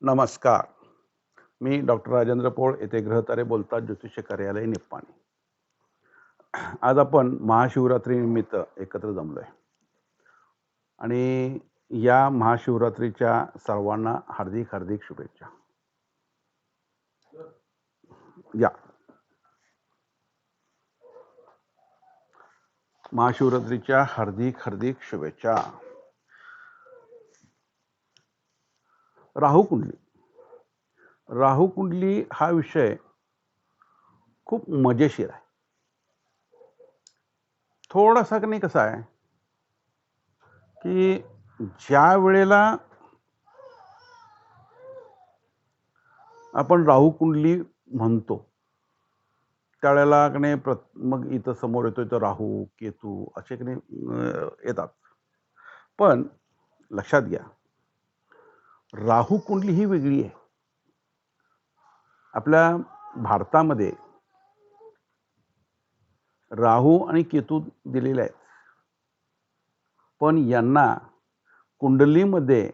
नमस्कार. मी डॉक्टर राजेंद्र पोळ येथे ग्रहतारे बोलतात ज्योतिष कार्यालय निप्पाणी. आज आपण महाशिवरात्रीनिमित्त एकत्र जमलो आहे आणि या महाशिवरात्रीच्या सर्वांना हार्दिक हार्दिक शुभेच्छा. या. महाशिवरात्रीच्या हार्दिक हार्दिक शुभेच्छा. राहू कुंडली. राहू कुंडली हा विषय खूप मजेशीर आहे. थोडासा का नाही कसा आहे? की ज्या वेळेला आपण राहू कुंडली म्हणतो त्यावेळेला का नाही प्र मग इथं समोर येतो इथं राहू केतू असे कणे येतात. पण लक्षात घ्या राहू कुंडली ही वेगळी आहे. आपल्या भारतामध्ये राहू आणि केतू दिलेले आहेत. पण यांना कुंडलीमध्ये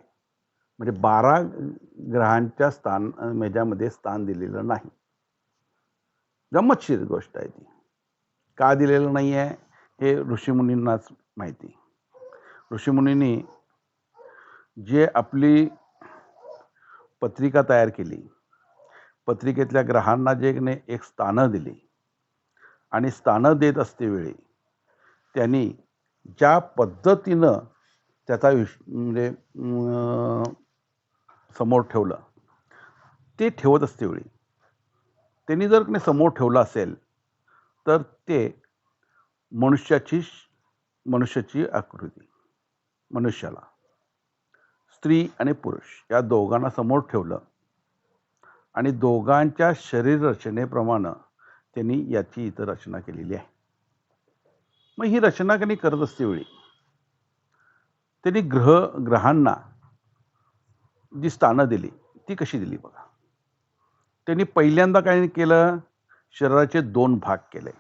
म्हणजे बारा ग्रहांच्या स्थान मेजामध्ये स्थान दिलेलं नाही. गंमतशीर गोष्ट आहे ती. का दिलेलं नाही आहे हे ऋषीमुनींनाच माहिती. ऋषीमुनींनी जे आपली पत्रिका तयार केली. पत्रिकेतल्या ग्रहांना जे एक स्थानं दिली. आणि स्थानं देत असते वेळी त्यांनी ज्या पद्धतीनं त्याचा विश म्हणजे समोर ठेवलं ते ठेवत असतेवेळी त्यांनी जर नाही समोर ठेवलं असेल तर ते मनुष्याची मनुष्याची आकृती मनुष्याला. स्त्री आणि पुरुष या दोघांना समोर ठेवलं. आणि दोघांच्या शरीर रचनेप्रमाणे त्यांनी याची इतर रचना केलेली आहे. मग ही रचना त्यांनी करत असते वेळी. त्यांनी ग्रह ग्रहांना जी स्थानं दिली ती कशी दिली बघा. त्यांनी पहिल्यांदा काय केलं? शरीराचे दोन भाग केले.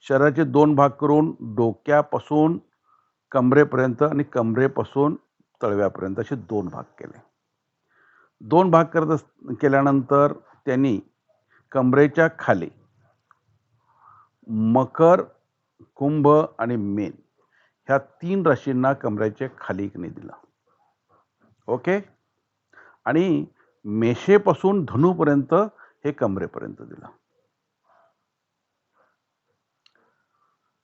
शरीराचे दोन भाग करून डोक्यापासून कमरेपर्यंत आणि कमरेपासून तळव्यापर्यंत असे दोन भाग केले. दोन भाग करत अस केल्यानंतर त्यांनी कमरेच्या खाली मकर कुंभ आणि मेन ह्या तीन राशींना कमरेच्या खाली दिला. ओके? आणि मेषेपासून धनुपर्यंत हे कमरेपर्यंत दिलं.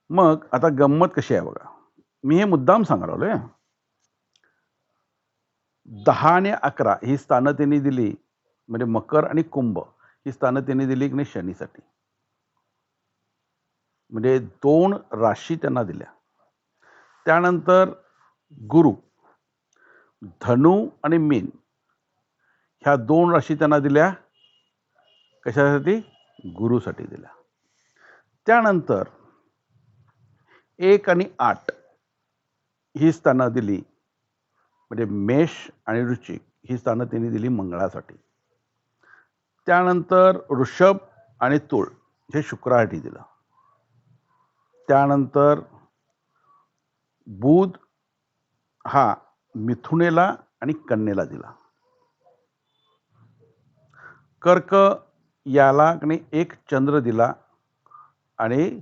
मग आता गंमत कशी आहे बघा. मी हे मुद्दाम सांगायला आलोय. दहा आणि अकरा ही स्थानं त्यांनी दिली. म्हणजे मकर आणि कुंभ ही स्थानं त्यांनी दिली की नाही शनीसाठी म्हणजे दोन राशी त्यांना दिल्या. त्यानंतर गुरु धनु आणि मीन ह्या दोन राशी त्यांना दिल्या. कशासाठी? गुरुसाठी दिल्या. त्यानंतर एक आणि आठ ही स्थानं दिली. म्हणजे मेष आणि रुचिक ही स्थानं त्यांनी दिली मंगळासाठी. त्यानंतर ऋषभ आणि तुळ हे शुक्रासाठी दिलं. त्यानंतर बुध हा मिथुनेला आणि कन्येला दिला. कर्क याला आणि एक चंद्र दिला आणि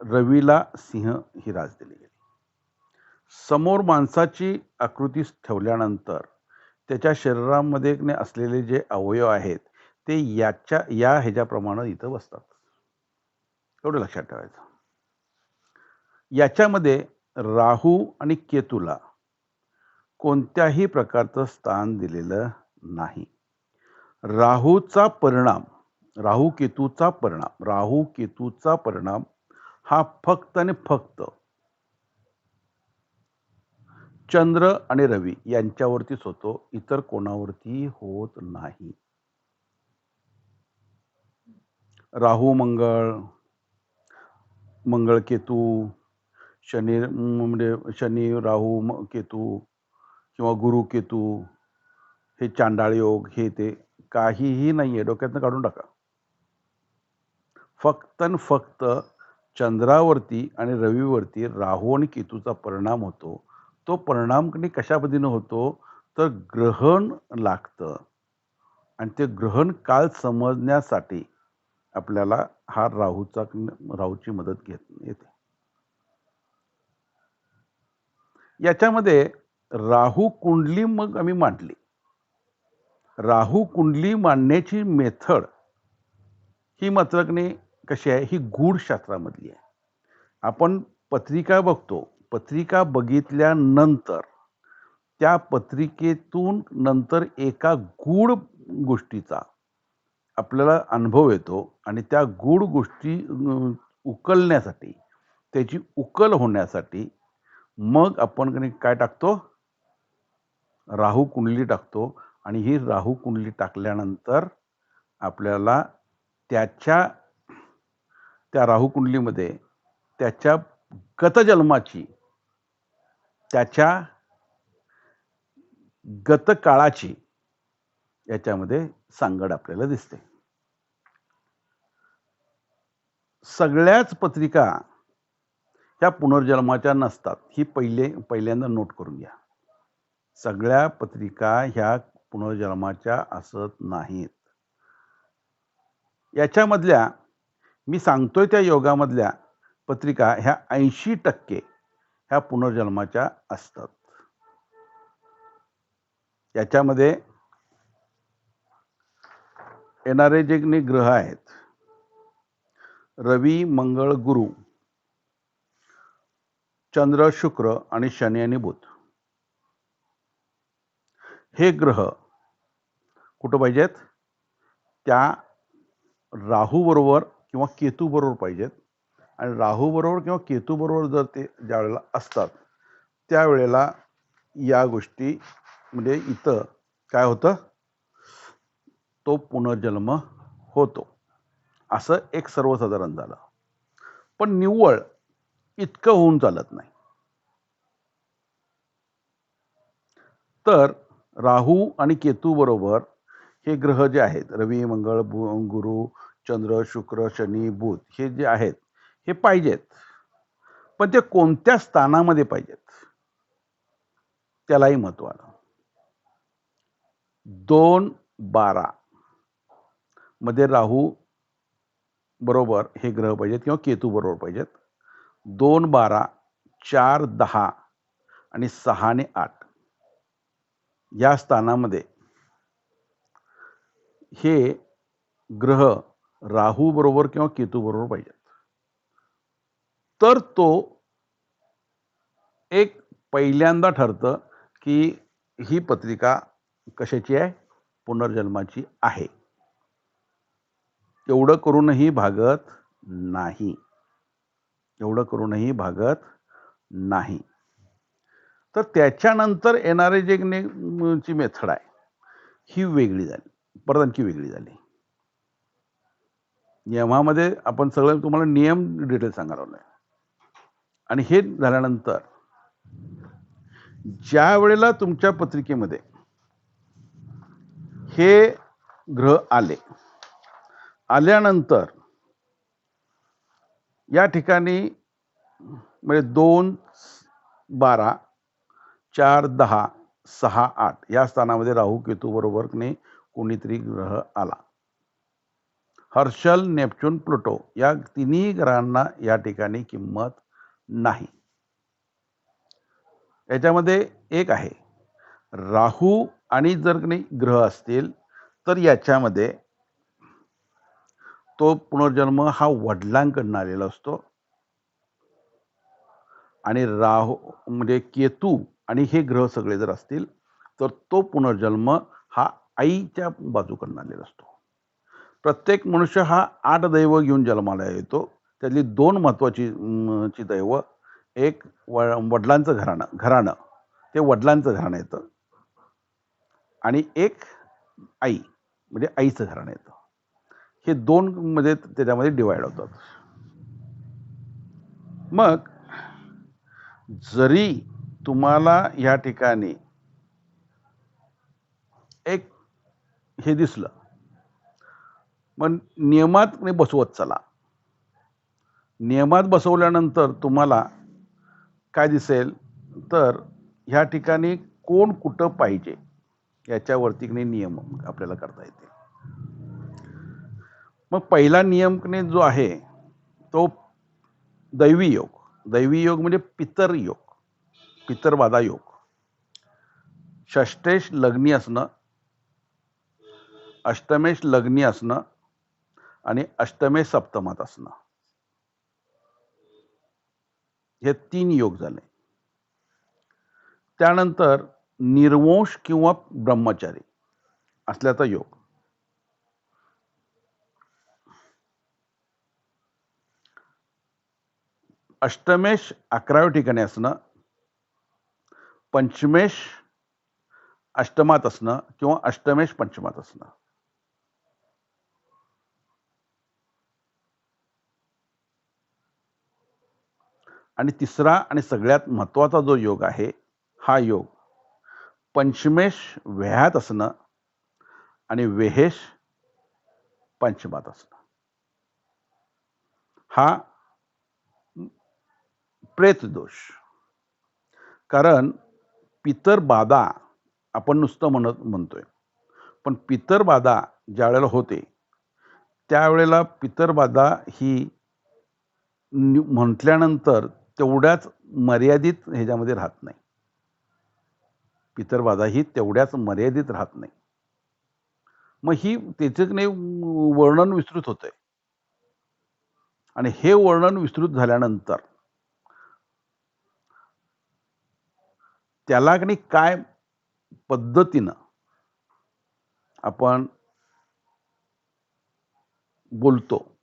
रवीला सिंह ही राज दिली. समोर माणसाची आकृती ठेवल्यानंतर त्याच्या शरीरामध्ये असलेले जे अवयव आहेत ते याच्या या ह्याच्याप्रमाणे इथं बसतात. एवढं लक्षात ठेवायचं. याच्यामध्ये राहू आणि केतूला कोणत्याही प्रकारचं स्थान दिलेलं नाही. राहूचा परिणाम राहू केतूचा परिणाम राहू केतूचा परिणाम हा फक्त आणि फक्त चंद्र आणि रवी यांच्यावरतीच होतो. इतर कोणावरती होत नाही. राहू मंगळ मंगळ केतू शनी म्हणजे शनी राहू म- केतू किंवा गुरु केतू हे चांडाळ योग हे ते काहीही नाही आहे डोक्यातनं काढून टाका. फक्त फक्त चंद्रावरती आणि रवीवरती राहू आणि केतूचा परिणाम होतो. तो परिणाम कधी कशा पद्धतीनं होतो? तर ग्रहण लागतं. आणि ते ग्रहण काल समजण्यासाठी आपल्याला हा राहूचा राहूची मदत घेत येते. याच्यामध्ये राहू कुंडली मग आम्ही मांडली. राहू कुंडली मांडण्याची मेथड ही मात्रकने कशी आहे? ही गूढशास्त्रामधली आहे. आपण पत्रिका बघतो. पत्रिका बघितल्यानंतर त्या पत्रिकेतून नंतर एका गूढ गोष्टीचा आपल्याला अनुभव येतो आणि त्या गूढ गोष्टी उकलण्यासाठी त्याची उकल होण्यासाठी मग आपण काय टाकतो? राहू कुंडली टाकतो आणि ही राहू कुंडली टाकल्यानंतर आपल्याला त्याच्या त्या राहू कुंडलीमध्ये त्याच्या गतजन्माची त्याच्या गतकाळाची याच्यामध्ये सांगड आपल्याला दिसते. सगळ्याच पत्रिका ह्या पुनर्जन्माच्या नसतात. ही पहिले पहिल्यांदा नोट करून घ्या. सगळ्या पत्रिका ह्या पुनर्जन्माच्या असत नाहीत. याच्यामधल्या मी सांगतोय त्या योगामधल्या पत्रिका ह्या ऐंशी टक्के ह्या पुनर्जन्माच्या असतात. याच्यामध्ये येणारे जे ग्रह आहेत रवी मंगळ गुरु चंद्र शुक्र आणि शनी आणि बुध हे ग्रह कुठं पाहिजेत? त्या राहू बरोबर किंवा केतू बरोबर पाहिजेत. आणि राहू बरोबर किंवा केतू बरोबर जर ते ज्या वेळेला असतात त्यावेळेला या गोष्टी म्हणजे इथं काय होतं? तो पुनर्जन्म होतो. असं एक सर्वसाधारण झालं. पण निव्वळ इतकं होऊन चालत नाही. तर राहू आणि केतू बरोबर हे ग्रह जे आहेत रवी मंगळ गुरु चंद्र शुक्र शनी बुध हे जे आहेत हे पाहिजेत. पण ते कोणत्या स्थानामध्ये पाहिजेत? त्यालाही महत्त्व आलं. दोन बारा मध्ये राहू बरोबर हे ग्रह पाहिजेत किंवा केतू बरोबर पाहिजेत. दोन बारा चार दहा आणि सहा आणि आठ. या स्थानामध्ये हे ग्रह राहू बरोबर किंवा केतू बरोबर पाहिजेत. तर तो एक पहिल्यांदा ठरतं की ही पत्रिका कशाची आहे? पुनर्जन्माची आहे. एवढं करूनही भागत नाही. एवढं करूनही भागत नाही. तर त्याच्यानंतर येणारे जे ची मेथड आहे ही वेगळी झाली. परत आणखी वेगळी झाली. नियमामध्ये आपण सगळं तुम्हाला नियम डिटेल सांगायला आहे आणि हे झाल्यानंतर ज्या वेळेला तुमच्या पत्रिकेमध्ये हे ग्रह आले आल्यानंतर या ठिकाणी म्हणजे दोन बारा चार दहा सहा आठ या स्थानामध्ये राहू केतू बरोबरने कोणीतरी ग्रह आला. हर्षल नेपच्यून प्लुटो या तिन्ही ग्रहांना या ठिकाणी किंमत नाही. याच्यामध्ये एक आहे राहू आणि जर ग्रह असतील तर याच्यामध्ये तो पुनर्जन्म हा वडिलांकडनं आलेला असतो. आणि राहू म्हणजे केतू आणि हे ग्रह सगळे जर असतील तर तो पुनर्जन्म हा आईच्या बाजूकडनं आलेला असतो. प्रत्येक मनुष्य हा आठ दैव घेऊन जन्माला येतो. त्यातली दोन महत्त्वाची ची दैव एक व वडिलांचं घराणं घराणं. ते वडिलांचं घराणं येतं. आणि एक आई म्हणजे आईचं घराणं येतं. हे दोन मध्ये त्याच्यामध्ये डिवाईड होतात. मग जरी तुम्हाला या ठिकाणी एक हे दिसलं मग नियमात बसवत चला. नियमात बसवल्यानंतर तुम्हाला काय दिसेल? तर ह्या ठिकाणी कोण कुठं पाहिजे? याच्यावरती की नियम आपल्याला करता येतील. मग पहिला नियम जो आहे तो दैवी योग. दैवी योग म्हणजे पितर योग. पितरवादा योग. षष्टेश लग्नी असणं अष्टमेश लग्नी असणं आणि अष्टमेश सप्तमात असणं. हे तीन योग झाले. त्यानंतर निर्वंश किंवा ब्रह्मचारी असल्याचा योग. अष्टमेश अकराव्या ठिकाणी असणं पंचमेश अष्टमात असणं किंवा अष्टमेश पंचमात असणं. आणि तिसरा आणि सगळ्यात महत्त्वाचा जो योग आहे हा योग पंचमेश वेहात असणं आणि वेहेश पंचमात असणं. हा प्रेत दोष कारण पितर बाधा आपण नुसतं म्हणत म्हणतोय. पण पितर बाधा ज्या वेळेला होते त्यावेळेला पितर बाधा ही म्हटल्यानंतर तेवढ्याच मर्यादित ह्याच्यामध्ये राहत नाही. पितरवादाही तेवढ्याच मर्यादित राहत नाही. मग ही त्याचं नाही वर्णन विस्तृत होतंय. आणि हे वर्णन विस्तृत झाल्यानंतर त्याला की काय पद्धतीनं आपण बोलतो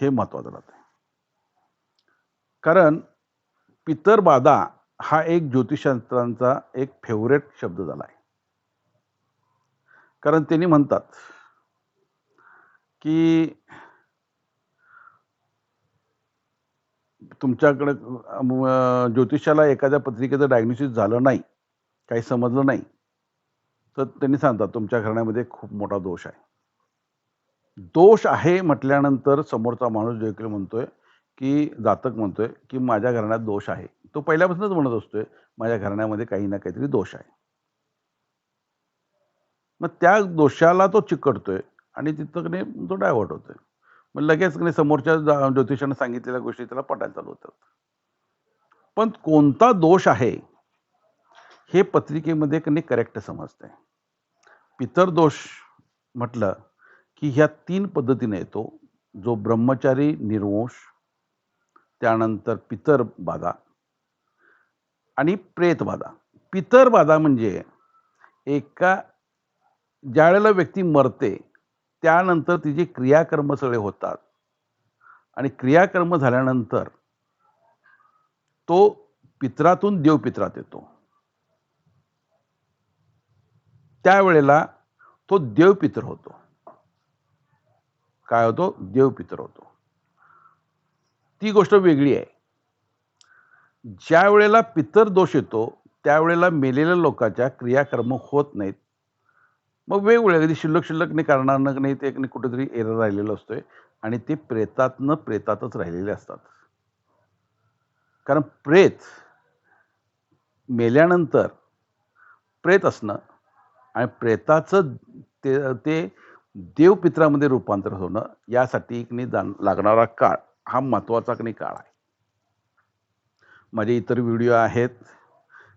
हे महत्वाचं राहतं कारण पितरबाधा हा एक ज्योतिषशास्त्रांचा एक फेवरेट शब्द झाला आहे कारण त्यांनी म्हणतात की तुमच्याकडे ज्योतिषाला एखाद्या पत्रिकेचं डायग्नोसिस झालं नाही काही समजलं नाही तर त्यांनी सांगतात तुमच्या घराण्यामध्ये खूप मोठा दोष आहे. दोष आहे म्हटल्यानंतर समोरचा माणूस देखील म्हणतोय की जातक म्हणतोय की माझ्या घराण्यात दोष आहे. तो पहिल्यापासूनच म्हणत असतोय माझ्या घराण्यामध्ये काही ना काहीतरी दोष आहे. मग त्या दोषाला तो चिकटतोय आणि तिथं तो डायव्हर्ट होतोय. मग लगेच समोरच्या ज्योतिषानं सांगितलेल्या गोष्टी त्याला पटायला चालू होतात. पण कोणता दोष आहे हे पत्रिकेमध्ये कधी करेक्ट समजतंय. पितर दोष म्हटलं की ह्या तीन पद्धतीने येतो जो ब्रह्मचारी निर्वंश त्यानंतर पितर बाधा आणि प्रेतबाधा पितर बाधा म्हणजे एका ज्या वेळेला व्यक्ती मरते त्यानंतर तिचे क्रियाकर्म सगळे होतात. आणि क्रियाकर्म झाल्यानंतर तो पित्रातून देवपित्रात येतो. त्यावेळेला तो देवपित्र होतो. काय होतो? देवपित्र होतो. ती गोष्ट वेगळी आहे. ज्या वेळेला पितर दोष येतो त्यावेळेला मेलेल्या लोकांच्या क्रियाकर्म होत नाहीत. मग वेगवेगळ्या कधी शिल्लक शिल्लक नाही कारणानं नाही ते कुठेतरी एरर राहिलेलं असतोय. आणि ते प्रेतातनं प्रेतातच राहिलेले असतात. कारण प्रेत मेल्यानंतर प्रेत असणं आणि प्रेताचं ते ते देवपित्रामध्ये रूपांतर होणं यासाठी की जाण लागणारा काळ. हा महत्त्वाचा नाही काळ आहे. माझे इतर व्हिडिओ आहेत.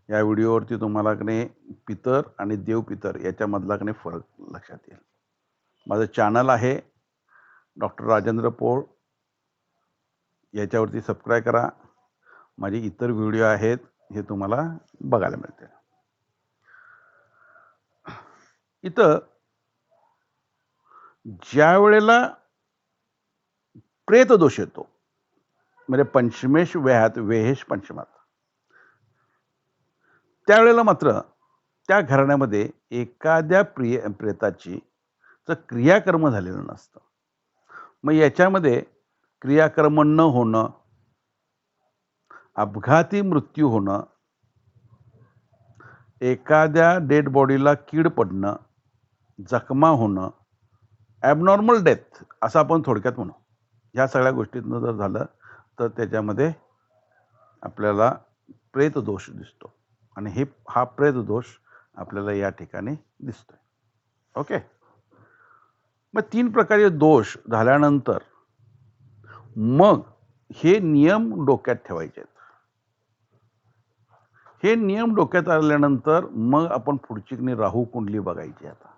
या व्हिडिओवरती तुम्हाला कने पितर आणि देवपितर याच्यामधला कने फरक लक्षात येईल. माझं चॅनल आहे. डॉक्टर राजेंद्र पोळ. याच्यावरती सबस्क्राईब करा. माझे इतर व्हिडिओ आहेत हे तुम्हाला बघायला मिळते इथं ज्या वेळेला प्रेत दोष येतो म्हणजे पंचमेश वेहात वेहेश पंचमात. त्यावेळेला मात्र त्या घराण्यामध्ये एखाद्या प्रिय प्रेताची क्रियाकर्म झालेलं नसतं. मग याच्यामध्ये क्रियाकर्म न होणं अपघाती मृत्यू होणं एखाद्या डेड बॉडीला कीड पडणं जखमा होणं ॲबनॉर्मल डेथ असं आपण थोडक्यात म्हणू. ह्या सगळ्या गोष्टीतनं जर झालं तर त्याच्यामध्ये आपल्याला प्रेत दोष दिसतो. आणि हे हा प्रेत दोष आपल्याला या ठिकाणी दिसतोय. ओके? मग तीन प्रकारचे दोष झाल्यानंतर मग हे नियम डोक्यात ठेवायचे आहेत. हे नियम डोक्यात आल्यानंतर मग आपण पुढची राहू कुंडली बघायची आता.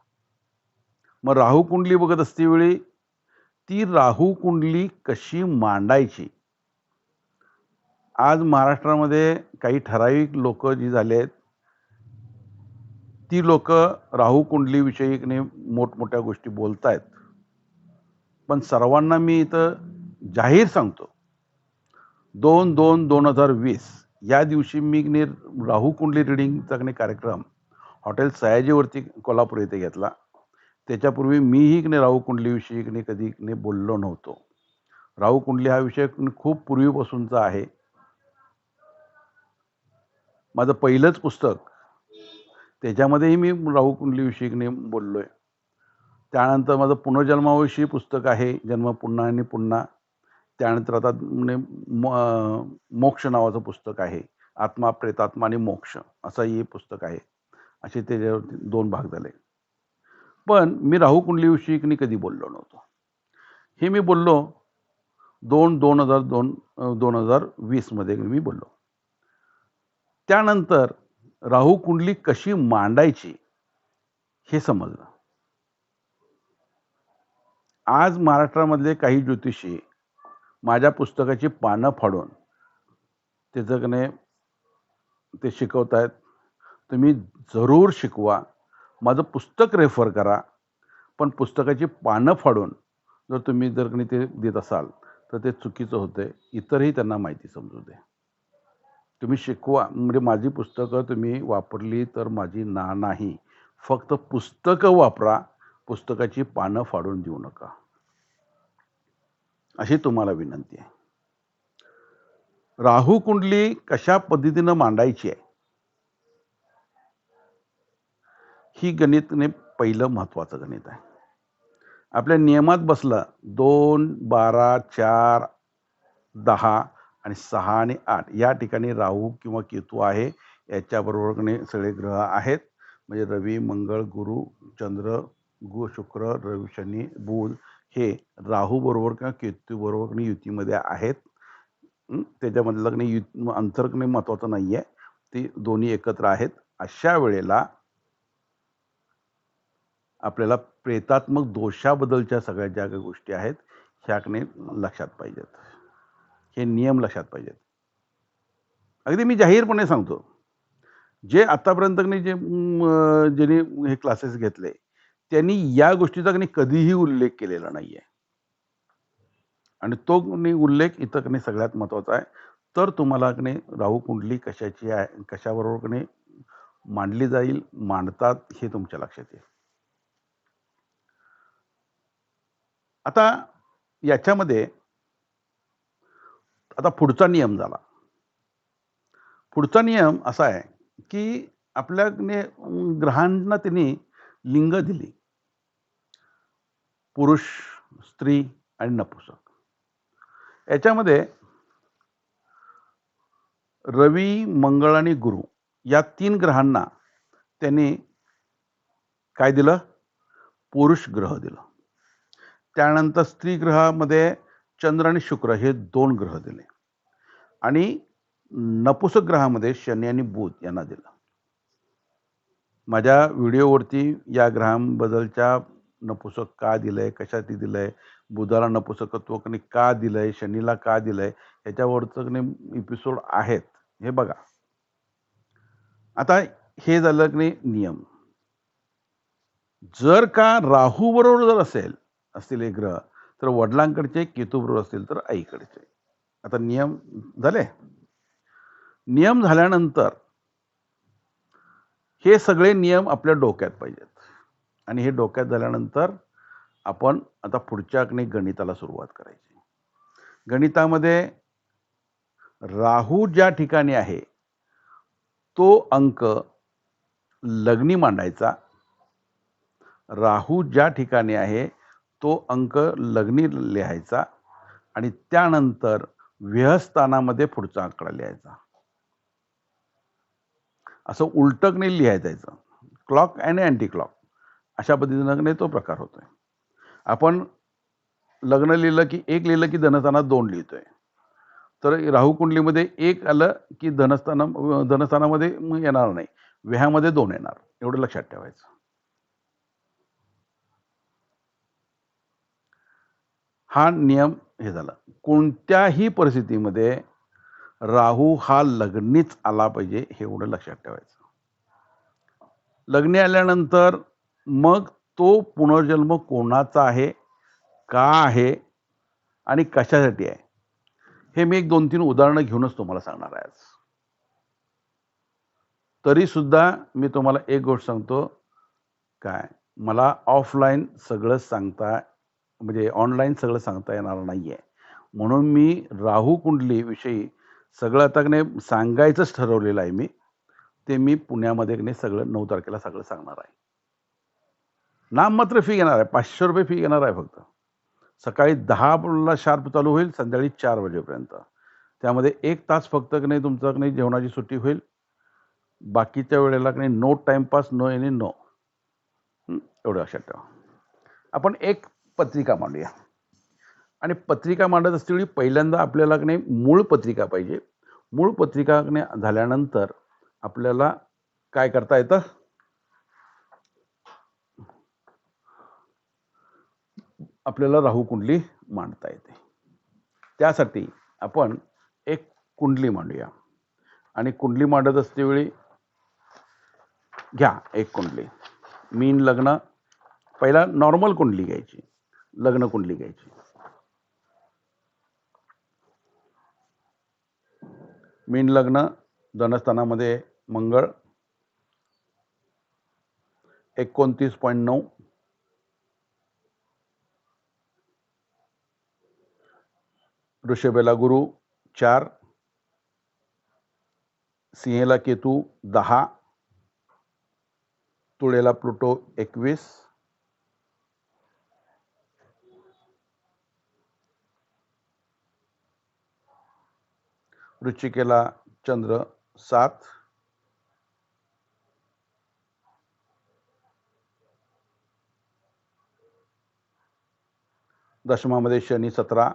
मग राहू कुंडली बघत असते वेळी ती राहू कुंडली कशी मांडायची? आज महाराष्ट्रामध्ये काही ठराविक लोक जी झाले आहेत ती लोक राहू कुंडलीविषयी मोठमोठ्या गोष्टी बोलत आहेत पण सर्वांना मी इथं जाहीर सांगतो दोन दोन दोन हजार वीस या दिवशी मी राहू कुंडली रिडिंगचा कार्यक्रम हॉटेल सयाजीवरती कोल्हापूर येथे घेतला. त्याच्यापूर्वी मीही की नाही राहू कुंडलीविषयी की नाही कधी ने नाही बोललो नव्हतो. राहू कुंडली हा विषय खूप पूर्वीपासूनचा आहे. माझं पहिलंच पुस्तक. त्याच्यामध्येही मी राहू कुंडलीविषयी की बोललो आहे त्यानंतर माझं पुनर्जन्माविषयी पुस्तक आहे जन्म पुन्हा आणि पुन्हा. त्यानंतर आता म्हणजे मो- मोक्ष नावाचं पुस्तक आहे. आत्मा प्रेतात्मा आणि मोक्ष असंही हे पुस्तक आहे. असे त्याच्यावरती दोन भाग झाले. पण मी राहू कुंडलीविषयी की कधी बोललो नव्हतो. हे मी बोललो दोन दोन हजार दोन दोन हजार वीसमध्ये मी बोललो. त्यानंतर राहू कुंडली कशी मांडायची हे समजलं. आज महाराष्ट्रामधले काही ज्योतिषी माझ्या पुस्तकाची पानं फाडून त्याचं कने ते शिकवत आहेत तुम्ही जरूर शिकवा. माझं पुस्तक रेफर करा. पण पुस्तकाची पानं फाडून जर तुम्ही जर की ते देत असाल तर ते चुकीचं होतं इतरही त्यांना माहिती समजू दे. तुम्ही शिकवा. म्हणजे माझी पुस्तकं तुम्ही वापरली तर माझी ना नाही. फक्त पुस्तकं वापरा. पुस्तकाची पानं फाडून देऊ नका. अशी तुम्हाला विनंती आहे. राहू कुंडली कशा पद्धतीनं मांडायची आहे? ही गणितने पहिलं महत्त्वाचं गणित आहे. आपल्या नियमात बसलं दोन बारा चार दहा आणि सहा आणि आठ या ठिकाणी राहू किंवा केतू आहे याच्याबरोबरने सगळे ग्रह आहेत. म्हणजे रवी मंगळ गुरु चंद्र गु शुक्र रवी शनी बुध हे राहूबरोबर किंवा केतूबरोबर युतीमध्ये आहेत. त्याच्यामधलं युत यु अंतर महत्त्वाचं नाही आहे ती दोन्ही एकत्र आहेत. अशा वेळेला आपल्याला प्रेतात्मक दोषाबद्दलच्या सगळ्या ज्या काही गोष्टी आहेत ह्याकने लक्षात पाहिजेत. हे नियम लक्षात पाहिजेत. अगदी मी जाहीरपणे सांगतो जे आतापर्यंत जे ज्यांनी हे क्लासेस घेतले त्यांनी या गोष्टीचा नाही कधीही उल्लेख केलेला नाही आहे आणि तो उल्लेख इथं सगळ्यात महत्त्वाचा आहे. तर तुम्हाला कधी राहू कुंडली कशाची आहे कशाबरोबर कधी मांडली जाईल मांडतात हे तुमच्या लक्षात येईल. आता याच्यामध्ये आता पुढचा नियम झाला. पुढचा नियम असा आहे की आपल्याने ग्रहांना त्यांनी लिंग दिली. पुरुष स्त्री आणि नपुसक. याच्यामध्ये रवी मंगळ आणि गुरु या तीन ग्रहांना त्यांनी काय दिलं? पुरुष ग्रह दिलं. त्यानंतर स्त्री ग्रहामध्ये चंद्र आणि शुक्र हे दोन ग्रह दिले. आणि नपुसक ग्रहामध्ये शनी आणि बुध यांना दिलं. माझ्या व्हिडिओवरती या ग्रहांबद्दलच्या नपुसक का दिलंय कशासाठी दिलंय बुधाला नपुसकत्व कणी का दिलंय शनीला का दिलंय याच्यावरचं कणी एपिसोड आहेत हे बघा. आता हे झालं की नियम. जर का राहू बरोबर जर असेल असतील एक ग्रह तर वडिलांकडचे केतुभ्रू असतील तर आईकडचे. आता नियम झाले? नियम झाल्यानंतर हे सगळे नियम आपल्या डोक्यात पाहिजेत. आणि हे डोक्यात झाल्यानंतर आपण आता पुढच्या कडे गणिताला सुरुवात करायची. गणितामध्ये राहू ज्या ठिकाणी आहे तो अंक लग्नी मांडायचा. राहू ज्या ठिकाणी आहे तो अंक लग्नी लिहायचा आणि त्यानंतर व्यहस्थानामध्ये पुढचा आकडा लिहायचा. असं उलटक नाही लिहायचं. क्लॉक आणि अँटी क्लॉक अशा पद्धतीनं तो प्रकार होतोय. आपण लग्न लिहिलं की एक लिहिलं की धनस्थानात दोन लिहितोय. तर राहू कुंडलीमध्ये एक आलं की धनस्थाना धनस्थानामध्ये येणार नाही. व्याहामध्ये दोन येणार. एवढं लक्षात ठेवायचं. हा नियम हे झाला. कोणत्याही परिस्थितीमध्ये राहू हा लग्नीच आला पाहिजे हे एवढं लक्षात ठेवायचं. लग्नी आल्यानंतर मग तो पुनर्जन्म कोणाचा आहे का आहे आणि कशासाठी आहे? हे मी एक दोन तीन उदाहरणं घेऊनच तुम्हाला सांगणार आहे आज. तरी सुद्धा मी तुम्हाला एक गोष्ट सांगतो. काय? मला ऑफलाईन सगळं सांगता म्हणजे ऑनलाईन सगळं सांगता येणार नाही आहे म्हणून मी राहू कुंडलीविषयी सगळं आता नाही सांगायचंच ठरवलेलं आहे मी. ते मी पुण्यामध्ये नाही सगळं नऊ तारखेला सगळं सांगणार आहे. नाम मात्र फी घेणार आहे. पाचशे रुपये फी घेणार आहे फक्त. सकाळी दहाला शार्प चालू होईल संध्याकाळी चार वाजेपर्यंत. त्यामध्ये एक तास फक्त की नाही तुमचं नाही जेवणाची सुट्टी होईल. बाकीच्या वेळेला की नाही no time pass no any no एवढं लक्षात ठेवा. आपण एक पत्रिका मांडूया. आणि पत्रिका मांडत असतेवेळी पहिल्यांदा आपल्याला की नाही मूळ पत्रिका पाहिजे. मूळ पत्रिका झाल्यानंतर आपल्याला काय करता येतं? आपल्याला राहू कुंडली मांडता येते. त्यासाठी आपण एक कुंडली मांडूया. आणि कुंडली मांडत असतेवेळी घ्या एक कुंडली. मीन लग्न पहिला नॉर्मल कुंडली घ्यायची. लग्न कुंडली घ्यायची. मीन लग्न धनस्थानामध्ये मंगळ एकोणतीस पॉईंट नऊ ऋषभेला गुरु चार सिंहेला केतू दहा तुळेला प्लुटो एकवीस वृश्चिकेला चंद्र सात। दशमामध्ये शनी सतरा,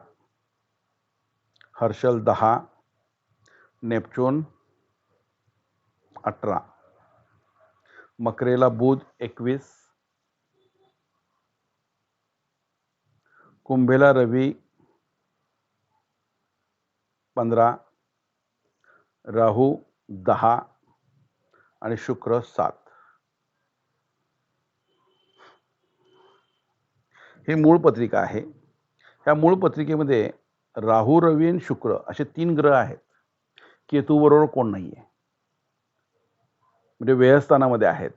हर्षल दहा, नेपच्यून अठरा। मकरेला बुध एकवीस, कुंभेला रवी पंधरा राहू दहा आणि शुक्र सात. हे मूळ पत्रिका आहे. या मूळ पत्रिकेमध्ये राहू रवी आणि शुक्र असे तीन ग्रह आहेत. केतू बरोबर कोण नाही आहे म्हणजे व्ययस्थानामध्ये आहेत.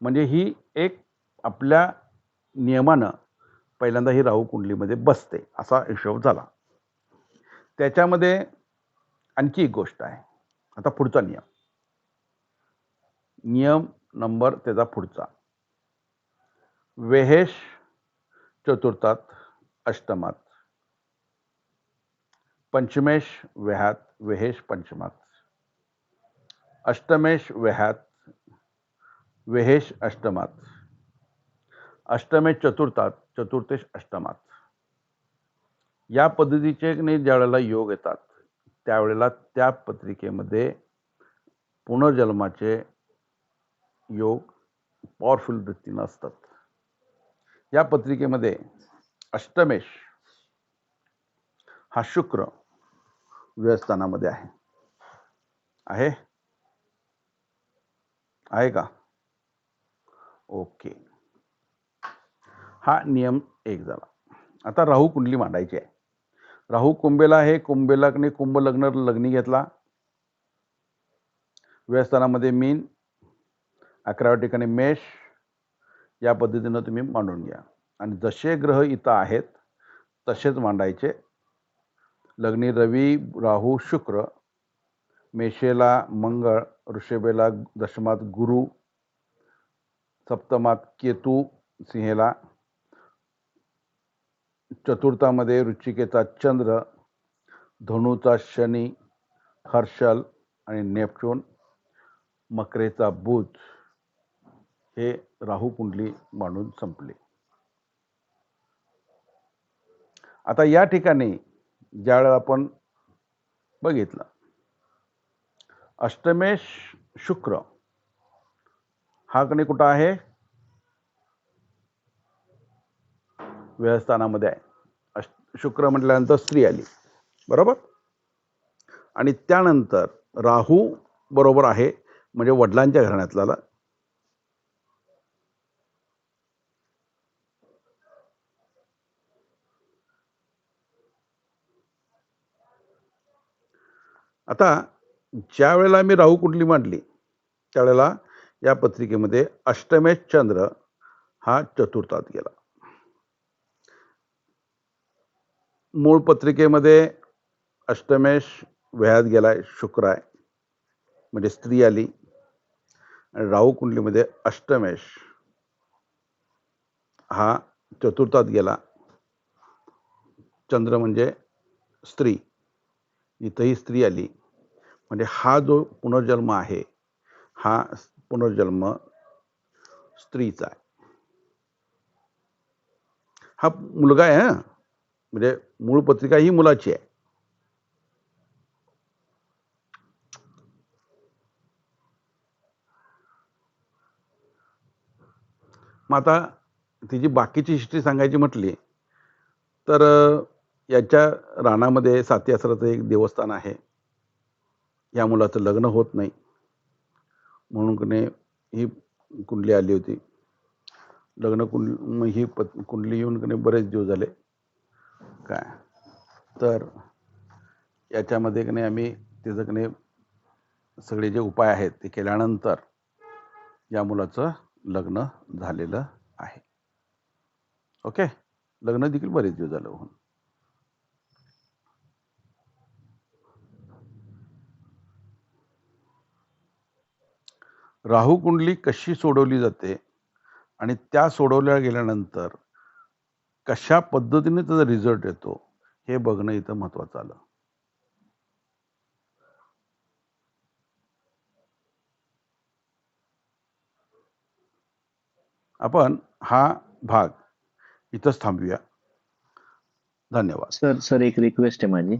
म्हणजे ही एक आपल्या नियमानं पहिल्यांदा ही राहू कुंडलीमध्ये बसते. असा हिशोब झाला. त्याच्यामध्ये आणखी एक गोष्ट आहे. आता पुढचा नियम. नियम नंबर त्याचा पुढचा. वेहेश चतुर्थात अष्टमात. पंचमेश वेहात वेहेश पंचमात. अष्टमेश वेहात वेहेश अष्टमात. अष्टमेश चतुर्थात चतुर्थेश अष्टमात. या पद्धतीचे ज्या वेळेला योग येतात त्यावेळेला त्या पत्रिकेमध्ये पुनर्जन्माचे योग पॉवरफुल वृत्तीनं असतात या पत्रिकेमध्ये अष्टमेश हा शुक्र व्यवस्थानामध्ये आहे. आहे? आहे का? ओके. हा नियम एक झाला. आता राहू कुंडली मांडायची आहे. राहू कुंभेला हे कुंभेलाने कुंभ लग्न लग्नी घेतला. व्यस्थानामध्ये मीन अकराव्या ठिकाणी मेष या पद्धतीनं तुम्ही मांडून घ्या. आणि जसे ग्रह इथं आहेत तसेच मांडायचे. लग्नी रवी राहू शुक्र मेषेला मंगळ ऋषभेला दशमात गुरु सप्तमात केतू सिंहेला चतुर्थामध्ये रुचिकेचा चंद्र धनुचा शनी हर्षल आणि नेपच्यून मकरेचा बुध हे राहू कुंडली मांडून संपले. आता या ठिकाणी ज्यावेळेला आपण बघितलं अष्टमेश शुक्र हा कणी कुठं आहे? व्यवस्थानामध्ये आहे. शुक्र म्हटल्यानंतर स्त्री आली. बरोबर? आणि त्यानंतर राहू बरोबर आहे म्हणजे वडिलांच्या घराण्यातला आता ज्या वेळेला मी राहू कुंडली मांडली त्यावेळेला या पत्रिकेमध्ये अष्टमेश चंद्र हा चतुर्थात गेला. मूळ पत्रिकेमध्ये अष्टमेश व्यायात गेलाय शुक्र आहे. म्हणजे स्त्री आली. आणि राहू कुंडलीमध्ये अष्टमेश हा चतुर्थात गेला. चंद्र म्हणजे स्त्री. इथंही स्त्री आली. म्हणजे हा जो पुनर्जन्म आहे हा पुनर्जन्म स्त्रीचा आहे. हा मुलगा आहे हा? म्हणजे मूळ पत्रिका ही मुलाची आहे. मग आता तिची बाकीची हिस्ट्री सांगायची म्हटली तर याच्या रानामध्ये साती एक देवस्थान आहे. या मुलाचं लग्न होत नाही. म्हणून कने ही कुंडली आली होती. लग्न कुंड ही पत कुंडली येऊन कने बरेच दिवस झाले. काय? तर याच्यामध्ये कने आम्ही त्याचं नाही सगळे जे उपाय आहेत ते केल्यानंतर या मुलाचं लग्न झालेलं आहे. ओके? लग्न देखील बरेच दिवस झालं होऊन. राहू कुंडली कशी सोडवली जाते आणि त्या सोडवल्या गेल्यानंतर कशा पद्धतीने त्याचा रिझल्ट येतो हे बघणं इथं महत्वाचं आलं. आपण हा भाग इथंच थांबूया. धन्यवाद. सर सर एक रिक्वेस्ट आहे माझी.